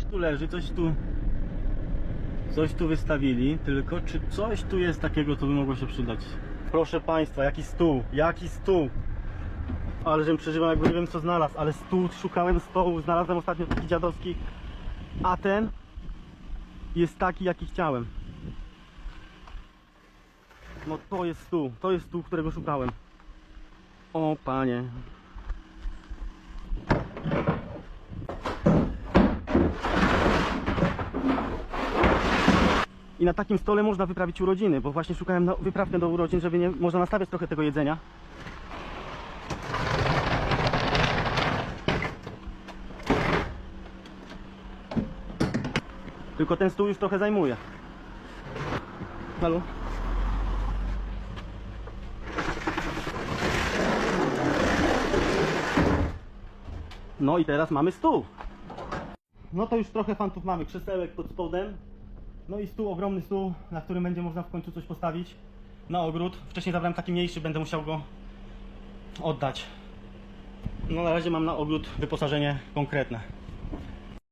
Coś tu leży, coś tu... Coś tu wystawili, tylko czy coś tu jest takiego, co by mogło się przydać? Proszę Państwa, jaki stół, jaki stół! Ale żebym przeżywał, jakby nie wiem co znalazł, ale stół, szukałem stołu, znalazłem ostatnio taki dziadowski, a ten jest taki, jaki chciałem. No to jest stół, to jest stół, którego szukałem. O panie. I na takim stole można wyprawić urodziny, bo właśnie szukałem na wyprawkę do urodzin, żeby nie można nastawiać trochę tego jedzenia. Tylko ten stół już trochę zajmuje. Halo? No i teraz mamy stół. No to już trochę fantów mamy. Krzesełek pod spodem. No i stół, ogromny stół, na którym będzie można w końcu coś postawić. Na ogród. Wcześniej zabrałem taki mniejszy, będę musiał go oddać. No na razie mam na ogród wyposażenie konkretne.